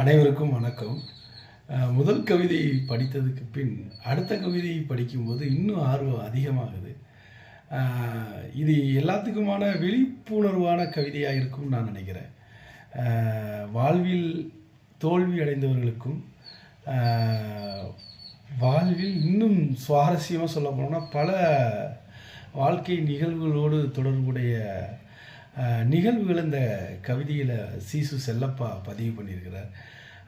அனைவருக்கும் வணக்கம். முதல் கவிதை படித்ததுக்கு பின் அடுத்த கவிதையை படிக்கும்போது இன்னும் ஆர்வம் அதிகமாகுது. இது எல்லாத்துக்குமான விழிப்புணர்வான கவிதையாக இருக்கும்னு நான் நினைக்கிறேன். வாழ்வில் தோல்வி அடைந்தவர்களுக்கும் வாழ்வில் இன்னும் சுவாரஸ்யமாக சொல்ல போனோம்னா பல வாழ்க்கை நிகழ்வுகளோடு தொடர்புடைய நிகழ்வுகள் இந்த கவிதையில் சீசு செல்லப்பா பதிவு பண்ணியிருக்கிறார்.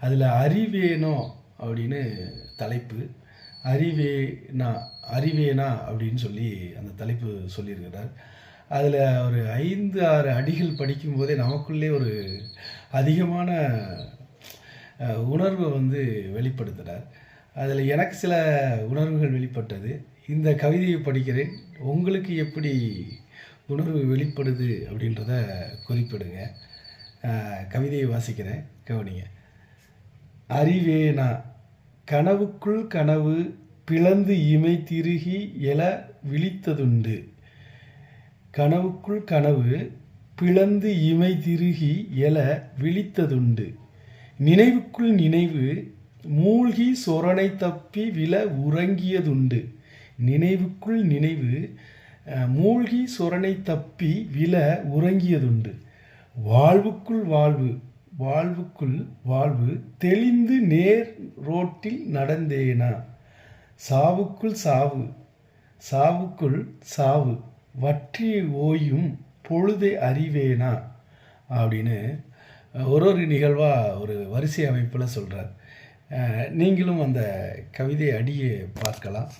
அதில் அறிவேனோ அப்படின்னு தலைப்பு அறிவேனா அறிவேனா அப்படின்னு சொல்லி அந்த தலைப்பு சொல்லியிருக்கிறார். அதில் ஒரு ஐந்து ஆறு அடிகள் படிக்கும்போதே நமக்குள்ளே ஒரு அதிகமான உணர்வை வந்து வெளிப்படுத்துகிறார் அதில் எனக்கு சில உணர்வுகள் வெளிப்பட்டது. இந்த கவிதையை படிக்கிறேன். உங்களுக்கு எப்படி உணர்வு வெளிப்படுது அப்படின்றத குறிப்பிடுங்க. கவிதையை வாசிக்கிறேன். கவனிங்க. அறிவேனா? கனவுக்குள் கனவு பிளந்து இமை திருகி எல விழித்ததுண்டு. கனவுக்குள் கனவு பிளந்து இமை திருகி எல விழித்ததுண்டு. நினைவுக்குள் நினைவு மூழ்கி சொரணை தப்பி வில உறங்கியதுண்டு. நினைவுக்குள் நினைவு மூழ்கி சுரணை தப்பி வில உறங்கியதுண்டு. வாழ்வுக்குள் வாழ்வு வாழ்வுக்குள் வாழ்வு தெளிந்து நேர் ரோட்டில் நடந்தேனா? சாவுக்குள் சாவு சாவுக்குள் சாவு வற்றி ஓயும் பொழுதை அறிவேனா? அப்படின்னு ஒரு ஒரு நிகழ்வாக ஒரு வரிசை அமைப்பில் சொல்கிறார் நீங்களும் அந்த கவிதை அடியை பார்க்கலாம்.